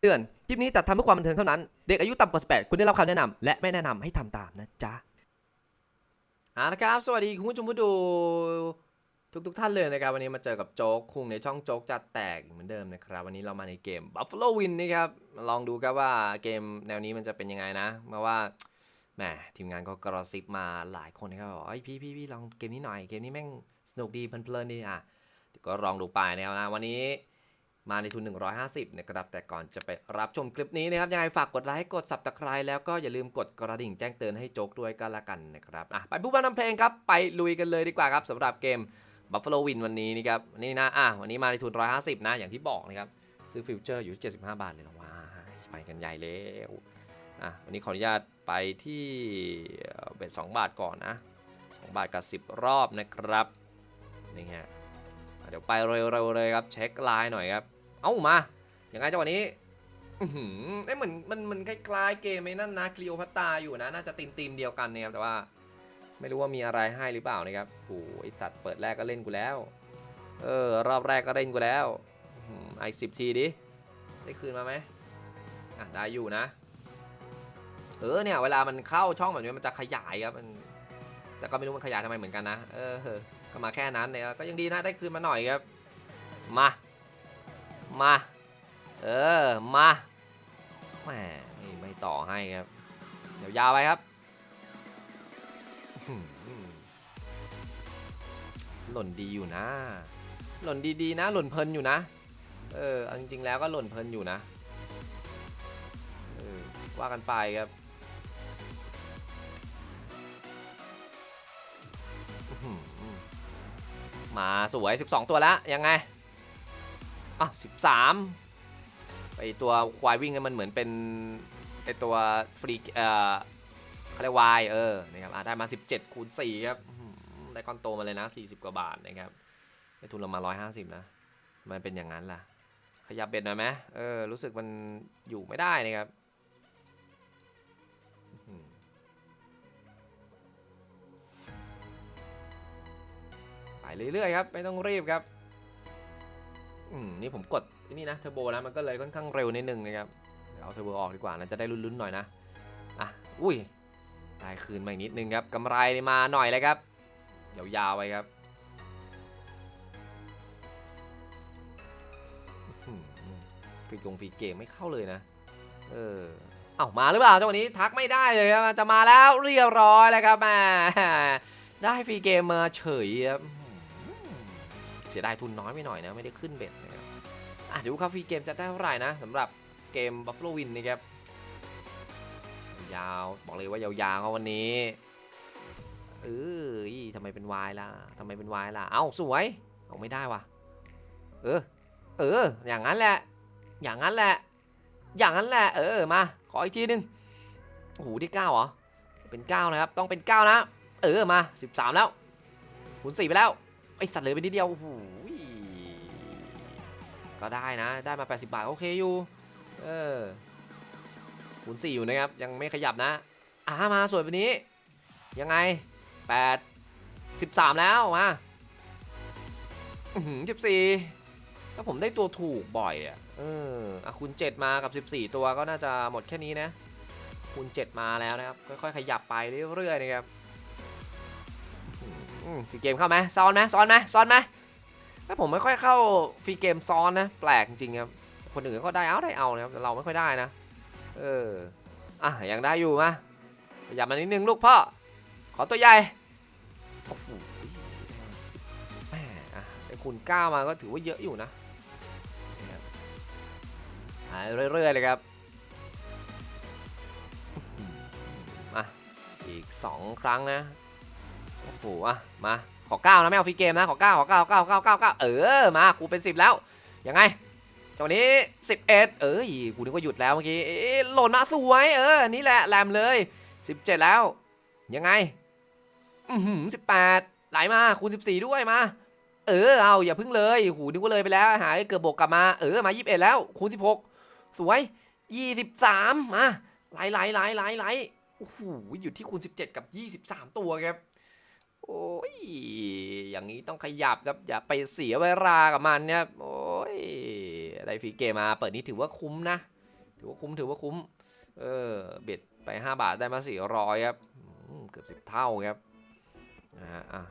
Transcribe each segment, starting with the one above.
เตือน คลิปนี้จัดทำเพื่อความบันเทิงเท่านั้น เด็กอายุต่ำกว่า 18 คุณได้รับคำแนะนำและไม่แนะนำให้ทำตามนะจ๊ะเอาละครับ สวัสดีคุณผู้ชมผู้ดูทุกทุกๆท่านเลยนะครับ วันนี้มาเจอกับโจ๊กคุงในช่องโจ๊กจะแตกอีกเหมือนเดิมนะครับ วันนี้เรามาในเกม Buffalo Win นะครับ ลองดูครับว่าเกมแนวนี้มันจะเป็นยังไงนะเพราะว่าแหมทีมงานก็กระซิบมาหลายคนนะครับบอกว่าเอ้พี่พี่พี่ลองเกมนี้หน่อย เกมนี้แม่งสนุกดีเพลินๆดีอะก็ลองดูไปนะครับนะวันนี้ มาในทุน 150นะครับแต่ก่อนจะไปรับชมคลิปนี้นะครับยังไงฝากกดไลค์กด subscribe แล้วก็อย่าลืมกดกระดิ่งแจ้งเตือนให้โจ๊กด้วยก็แล้วกันนะครับอะไปผู้บันำเพลงครับ ไปลุยกันเลยดีกว่าครับสำหรับเกม Buffalo Win วันนี้นี่ครับนี่นะอะวันนี้มาในทุน 150 นะอย่างที่บอกนะครับซื้อฟิวเจอร์อยู่ที่75 บาทเลยนะว้าไปกันใหญ่แล้วอะวันนี้ขออนุญาตไปที่เบ็ด2บาทก่อนนะ 2 บาทกับ 10 รอบนะครับนี่ฮะอะเดี๋ยวไปเร็วๆเลยครับเช็คไลน์หน่อยครับ เอ้ามาอย่างไงจังหวะนี้อืออเอ้เหมือนมันมันคล้ายๆเกมไอ้นั่นนะคลีโอพัตตาอยู่นะน่าจะตีมตีมเดียวกันเนะครับแต่ว่า ไม่รู้ว่ามีอะไรให้หรือเปล่านะครับโอ้ไอสัตว์เปิดแรกก็เล่นกูแล้ว เออรอบแรกก็เล่นกูแล้วไอสิบทีดิได้คืนมาไหมอะได้อยู่นะ เออเนี่ยเวลามันเข้าช่องแบบนี้มันจะขยายครับมันแต่ก็ไม่รู้มันขยายทำไมเหมือนกันนะเออก็มาแค่นั้นเนี่ยก็ยังดีนะได้คืนมาหน่อยครับมา มา เออ มาแหมไม่ต่อให้ครับ เดี๋ยวยาวไปครับหล่นดีอยู่นะ หล่นดีๆนะ หล่นเพลินอยู่นะ เออจริงๆแล้วก็หล่นเพลินอยู่นะ เออ ว่ากันไปครับมาสวย 12 ตัวแล้วยังไง อะสิบสามไอตัวควายวิ่งมันเหมือนเป็นไอตัวฟรีเอ่อเขาเรียกวายเออนะครับอะได้มา 17คูณ4ครับได้ก้อนโตมาเลยนะ 40 กว่าบาทนะครับได้ทุนเรามา 150 นะมันเป็นอย่างนั้นล่ะ ขยับเบ็ดหน่อยไหมเออรู้สึกมันอยู่ไม่ได้นะครับไปเรื่อยๆครับ ไม่ต้องรีบครับ อืมนี่ผมกดนี่นะเทอร์โบนะมันก็เลยค่อนข้างเร็วนิดนึงนะครับเดี๋ยวเอาเทอร์โบออกดีกว่านะจะได้ลุ้นๆหน่อยนะอะอุ้ยได้คืนมาอีกนิดนึงครับกำไรมาหน่อยเลยครับยาวๆไปครับฟรีกงฟรีเกมไม่เข้าเลยนะ เออเอามาหรือเปล่าจังหวะนี้ทักไม่ได้เลยครับจะมาแล้วเรียบร้อยแล้วครับแหมได้ฟรีเกมมาเฉยครับ เสียดายทุนน้อยไปหน่อยนะ ไม่ได้ขึ้นเบ็ดนะครับอะเดี๋ยวดูครับฟรีเกมจะได้เท่าไหร่นะสำหรับเกม Buffalo Win นะครับยาวบอกเลยว่ายาวๆครับวันนี้เออทำไมเป็นวายล่ะทำไมเป็นวายล่ะ เอ้าสวยเอาไม่ได้ว่ะ เออ เออ อย่างนั้นแหละ อย่างนั้นแหละ อย่างนั้นแหละ เออ มา ขออีกทีหนึงโอ้โหที่เก้าเหรอ เป็นเก้านะครับ ต้องเป็นเก้านะ เออ มาสิบสามแล้วคูณสี่ไปแล้ว ไอสัตว์เหลือไปนิดเดียวโอ้โหก็ได้นะได้มา 80 บาท โอเคอยู่ เออคูณ4อยู่นะครับ ยังไม่ขยับนะอ่ามาสวยแบบนี้ ยังไง 8 13 แล้ว มาอือหือ14ถ้าผมได้ตัวถูกบ่อยอะเอออะคูณ 7 มากับ 14 ตัวก็น่าจะหมดแค่นี้นะคูณ 7 มาแล้วนะครับ ค่อยๆ ขยับไปเรื่อยๆนะครับ ฟรีเกมเข้าไหมซ้อนไหมซ้อนไหมซ้อนไหมถ้าผมไม่ค่อยเข้าฟรีเกมซ้อนนะ แปลกจริงครับคนอื่นก็ได้เอาได้เอานะครับแต่เราไม่ค่อยได้นะเอออะยังได้อยู่มาขยับมานิดนึงลูกพ่อขอตัวใหญ่โอ้โหสิบแหมอะได้คูณก้ามาก็ถือว่าเยอะอยู่นะนี่ครับหายเรื่อยๆเลยครับอืมมาอีกสองครั้งนะ โอ้โหอะมาขอเก้านะไม่เอาฟรีเกมนะขอเก้าขอเก้าเก้าเก้าเก้าเก้าเออมากูเป็นสิบแล้วยังไงจังหวะนี้สิบเอ็ดเอ้ยกูนึกว่าหยุดแล้วเมื่อกี้หล่นมาสวยเออนี่แหละแรมเลยสิบเจ็ดแล้วยังไงอือหือสิบแปดไหลมาคูณสิบสี่ด้วยมาเออเอาอย่าพึ่งเลยหูนึกว่าเลยไปแล้ว หายเกือบบวกกลับมาเออมายี่สิบเอ็ดแล้วคูณสิบหกสวยยี่สิบสามมาไหลไหลไหลไหลไหลโอ้โหอยู่ที่คูณสิบเจ็ดกับยี่สิบสามตัวครับ โอ้ย อย่างนี้ต้องขยับครับ อย่าไปเสียเวลากับมันเนี่ยโอ้ย ได้ฟรีเกมมา เปิดนี้ถือว่าคุ้มนะ ถือว่าคุ้ม ถือว่าคุ้ม เออ เบ็ดไป 5 บาทได้มา 400 ครับ เกือบ 10 เท่าครับ นะฮะ อะ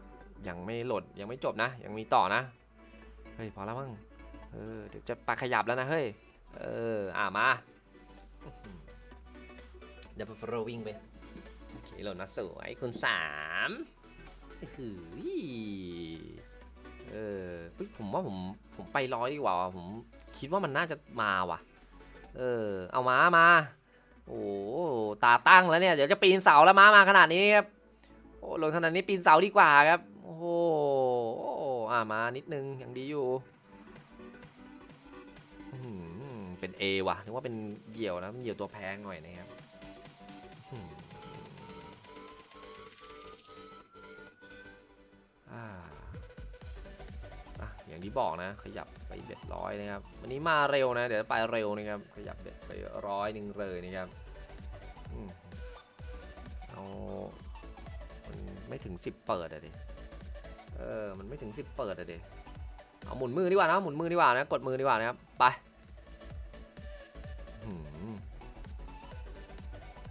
ยังไม่หลด ยังไม่จบนะ ยังมีต่อนะ เฮ้ย พอแล้วมั้ง เออ เดี๋ยวจะปลาขยับแล้วนะ เฮ้ย เออ อะ มาอื้อหือเดี๋ยวเราวิ่งไปโอเคหลดมาสวยคุณสาม คือเออเฮ้ยผมว่าผมผมไปร้อยดีกว่าผมคิดว่ามันน่าจะมาว่ะ เออ เอาม้ามา โอ้ตาตั้งแล้วเนี่ย เดี๋ยวจะปีนเสาแล้วม้ามาขนาดนี้ครับโอ้ลงขนาดนี้ปีนเสาดีกว่าครับ โอ้โหอ่ามานิดนึงยังดีอยู่อื้อหือเป็น A ว่ะนึกว่าเป็นเหยี่ยวนะเหยี่ยวตัวแพงหน่อยนะครับ อย่างที่บอกนะ ขยับไปเบ็ดร้อยนะครับ วันนี้มาเร็วนะ เดี๋ยวไปเร็วนะครับ ขยับเบ็ดไปร้อยหนึ่งเลยนะครับอเอามันไม่ถึง 10 เปิดอะดิ เออ มันไม่ถึง 10 เปิดอะดิ เอาหมุนมือดีกว่านะ หมุนมือดีกว่านะ กดมือดีกว่านะครับ ไป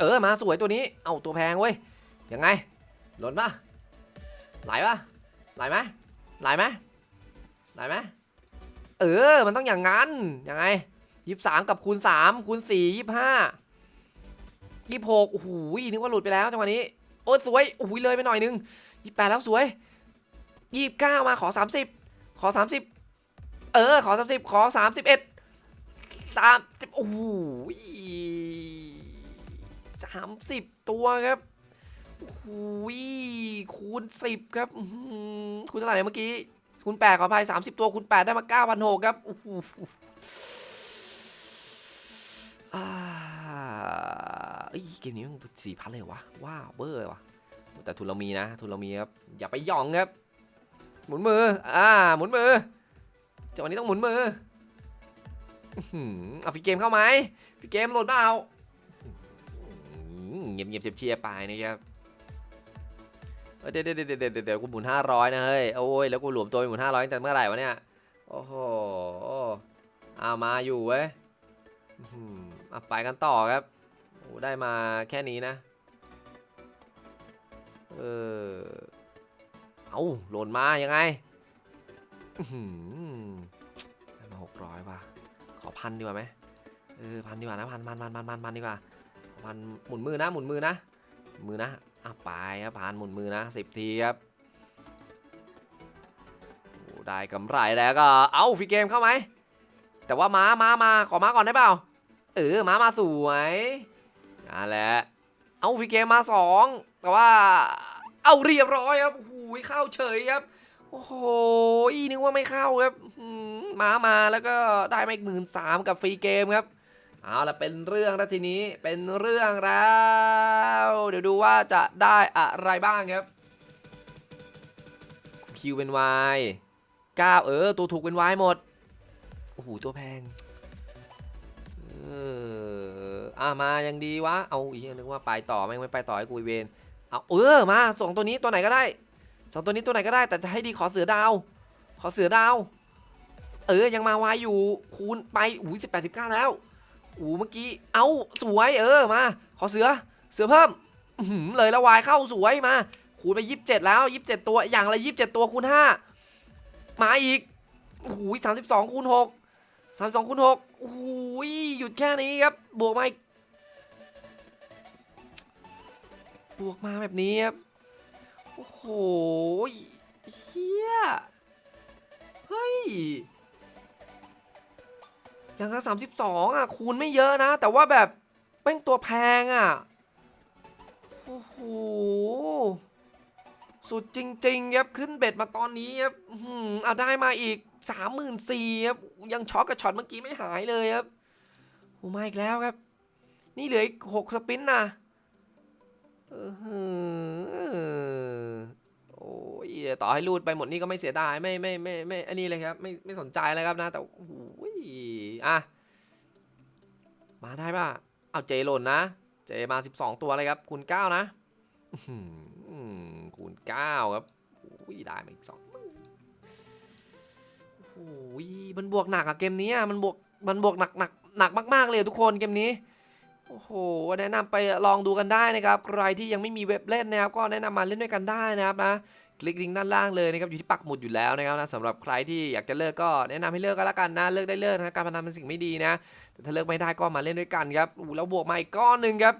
เออ มาสวยตัวนี้ เอาตัวแพงเว้ย ยังไง หล่นปะไหลปะไหลไหมไหลไหม ไหลไหมเออ มันต้องอย่างนั้น ยังไงยี่สามกับคูณสามคูณสี่ยี่ห้ายี่หกโอ้โหนึกว่าหลุดไปแล้วจังหวะนี้ โอ้สวยโอ้ยเลยไปหน่อยนึงยี่แปดแล้วสวยยี่เก้ามาขอสามสิบขอสามสิบเออ ขอสามสิบขอสามสิบเอ็ดสามสิบโอ้โหสามสิบตัวครับโอ้โหคูณสิบครับคูณเท่าไหร่เมื่อกี้ คูณแปดขออภัยสามสิบตัวคูณแปดได้มาเก้าพันหกครับโอ้โหอ่าเอ้ยเกมนี้มันสี่พันเลยวะว้าวเบอร์เลยวะแต่ทุนเรามีนะ ทุนเรามีครับ อย่าไปย่องครับ หมุนมือ อ่า หมุนมือจังหวะนี้ต้องหมุนมืออื้อหือเอาฟีเกมเข้าไหมฟีเกมโหลดเปล่าอื้อหือเงียบเงียบเชียร์ไปนะครับ เอ้ยเดี๋ยวเดี๋ยวเดี๋ยวเดี๋ยวเดี๋ยวกูหมุนห้าร้อยนะเฮ้ยโอ้ยแล้วกูหลวมตัวไปหมุนห้าร้อยตั้งแต่เมื่อไหร่วะเนี่ยโอ้โหเอามาอยู่เว้ยอื้อหืออะไปกันต่อครับโอ้ได้มาแค่นี้นะเออเอาหล่นมายังไงอือหือได้มาหกร้อยว่ะขอพันดีกว่าไหมเออพันดีกว่านะพันพันพันพันพันพันดีกว่าพันหมุนมือนะหมุนมือนะมือนะ อะไปครับพันหมุนมือนะสิบทีครับได้กำไรแล้วก็เอาฟรีเกมเข้าไหม แต่ว่าม้าม้ามาขอม้าก่อนได้เปล่า เออม้ามาสวยนั่นแหละเอาฟรีเกมมาสองแต่ว่าเอาเรียบร้อยครับโอ้โหเข้าเฉยครับ โอ้โหนึกว่าไม่เข้าครับอื้ามาแล้วก็ได้มาอีกหมื่นสามกับฟรีเกมครับ เอาละเป็นเรื่องแล้วทีนี้เป็นเรื่องแล้ว เดี๋ยวดูว่าจะได้อะไรบ้างครับคิวเป็น Y 9เก้าเออ ตัวถูกเป็น Y หมด โอ้โห ตัวแพง เอออะมายังดีวะ เอาอีกนึกว่าไปต่อแม่งไม่ไปต่อให้กูเวนเอาเออมาสองตัวนี้ตัวไหนก็ได้สองตัวนี้ตัวไหนก็ได้แต่จะให้ดีขอเสือดาว ขอเสือดาว เออยังมาวายอยู่คูณไปอุ้ยสิบแปดสิบเก้าแล้ว อู้เมื่อกี้ เอาสวยเออมา ขอเสือ เสือเพิ่มหือเลยล้วายเข้าสวยมา คูณไปยี่สิบเจ็ดแล้วยี่สิบเจ็ดตัว อย่างละยี่สิบเจ็ดตัวคูณห้ามาอีกโอ้โหสามสิบสองคูณหกสามสองคูณหกโอ้โหหยุดแค่นี้ครับ บวกมาอีก บวกมาแบบนี้ครับ โอ้โห อย่างละสามสิบสองอะคูณไม่เยอะนะ แต่ว่าแบบแป้งตัวแพงอะ โอ้โห สุดจริง ๆ ครับ ขึ้นเบ็ดมาตอนนี้ครับอื้อหือเอาได้มาอีกสามหมื่นสี่ครับยังช็อกกับช็อตเมื่อกี้ไม่หายเลยครับโอ้มาอีกแล้วครับ นี่เหลืออีกหกสปินนะเออโอ้ยต่อให้รูดไปหมดนี่ก็ไม่เสียดายไม่ไม่ไม่ไม่อันนี้เลยครับ ไม่ไม่สนใจเลยครับนะ แต่โอ้โห อะ มาได้ป่ะ เอาเจหล่นนะ เจมา 12 ตัวเลยครับ คูณ 9 นะอื้อหือคูณ 9 ครับโอ้ยได้มาอีกสองโอ้ยมันบวกหนักอะเกมนี้อะมันบวก มันบวกหนักหนักหนักมากๆเลยทุกคนเกมนี้ โอ้โห แนะนำไปลองดูกันได้นะครับ ใครที่ยังไม่มีเว็บเล่นนะครับ ก็แนะนำมาเล่นด้วยกันได้นะครับนะ คลิกลิงก์ด้านล่างเลยนะครับอยู่ที่ปักหมุดอยู่แล้วนะครับนะสำหรับใครที่อยากจะเลิกก็แนะนำให้เลิกก็แล้วกันนะเลิกได้เลิกนะการพนันเป็นสิ่งไม่ดีนะแต่ถ้าเลิกไม่ได้ก็มาเล่นด้วยกันครับอู้แล้วบวกมาอีกก้อนหนึ่งครับ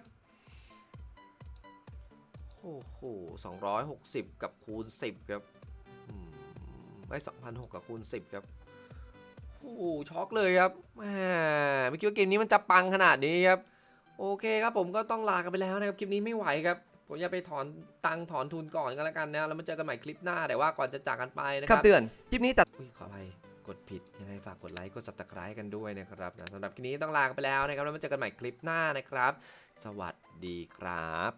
โอ้โห260กับคูณ10ครับอืมไอ้2,006กับคูณ10ครับโอ้โหช็อกเลยครับแมไม่คิดว่าเกมนี้มันจะปังขนาดนี้ครับโอเคครับผมก็ต้องลากันไปแล้วนะครับคลิปนี้ไม่ไหวครับ ผมจะไปถอนตังค์ถอนทุนก่อนก็แล้วกันนะแล้วมาเจอกันใหม่คลิปหน้าแต่ว่าก่อนจะจากกันไปนะคครัรับบเตือนคลิปนี้ตัดอุ้ยขออภัยกดผิดยังไงฝากกดไลค์กด subscribe กันด้วยนะครับนะสำหรับคลิปนี้ต้องลากันไปแล้วนะครับแล้วมาเจอกันใหม่คลิปหน้านะครับ สวัสดีครับ